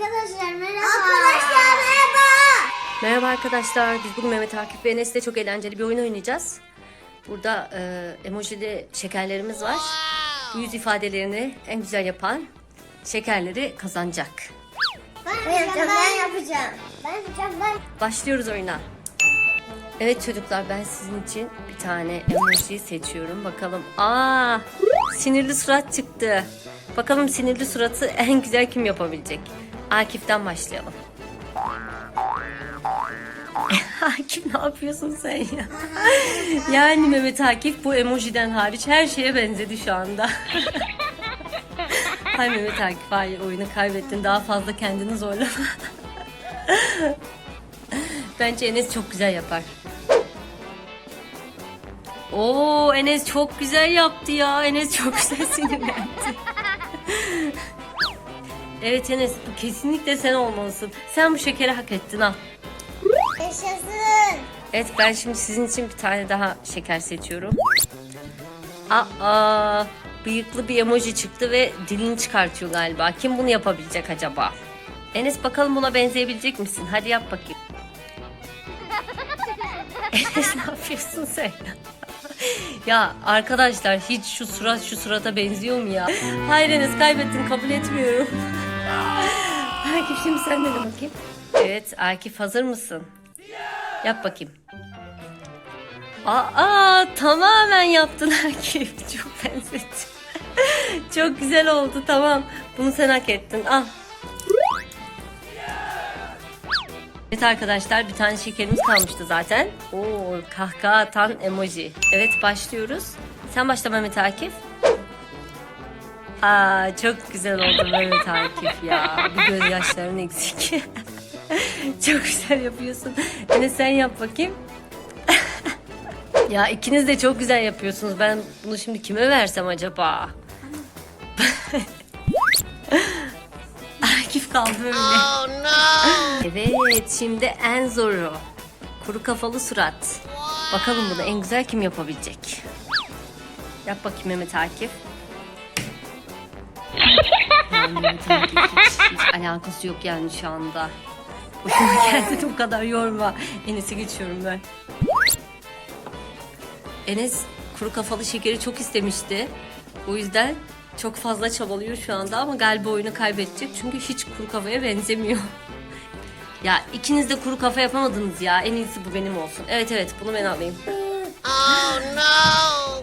Arkadaşlar merhaba. Arkadaşlar merhaba. Merhaba arkadaşlar. Biz bugün Mehmet Akif ve Enes'le çok eğlenceli bir oyun oynayacağız. Burada e, emojili şekerlerimiz var. Bu yüz ifadelerini en güzel yapan şekerleri kazanacak. Ben yapacağım, ben yapacağım. Ben yapacağım, ben. Başlıyoruz oyuna. Evet çocuklar ben sizin için bir tane emoji seçiyorum. Bakalım. Aa, sinirli surat çıktı. Bakalım sinirli suratı en güzel kim yapabilecek? Akif'ten başlayalım. Akif ne yapıyorsun sen ya? yani Mehmet Akif bu emojiden hariç her şeye benzedi şu anda. Hay Mehmet Akif hayır oyunu kaybettin daha fazla kendini zorlama. Bence Enes çok güzel yapar. Oo Enes çok güzel yaptı ya. Enes çok güzel sinirlendi. Evet Enes bu kesinlikle sen olmalısın. Sen bu şekeri hak ettin al. Yaşasın. Evet ben şimdi sizin için bir tane daha şeker seçiyorum. Aa bıyıklı bir emoji çıktı ve dilini çıkartıyor galiba. Kim bunu yapabilecek acaba? Enes bakalım buna benzeyebilecek misin? Hadi yap bakayım. Enes ne yapıyorsun sen? ya arkadaşlar hiç şu surat şu surata benziyor mu ya? Hayır Enes kaybettin kabul etmiyorum. Akif şimdi sen de bakayım. Evet Akif hazır mısın? Yap bakayım. Aa tamamen yaptın Akif. Çok benzetti. Çok güzel oldu tamam. Bunu sen hak ettin. Al. Evet arkadaşlar bir tane şekerimiz kalmıştı zaten. Oo kahkaha atan emoji. Evet başlıyoruz. Sen başla Mehmet Akif. Aa çok güzel oldu Mehmet Akif ya. Bir gözyaşların eksik. çok güzel yapıyorsun. Enes sen yap bakayım. ya ikiniz de çok güzel yapıyorsunuz. Ben bunu şimdi kime versem acaba? Akif kaldı öyle. Evet şimdi en zoru. Kuru kafalı surat. Bakalım bunu en güzel kim yapabilecek? Yap bakayım Mehmet Akif. Hiç, alakası yok yani şu anda. Boşuna kendini bu kadar yorma. Enes'e geçiyorum ben. Enes kuru kafalı şekeri çok istemişti. O yüzden çok fazla çabalıyor şu anda ama galiba oyunu kaybedecek. Çünkü hiç kuru kafaya benzemiyor. Ya ikiniz de kuru kafa yapamadınız ya. En iyisi bu benim olsun. Evet evet bunu ben alayım. Görüşürüz arkadaşlar.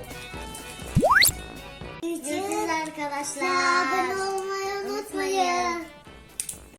Slav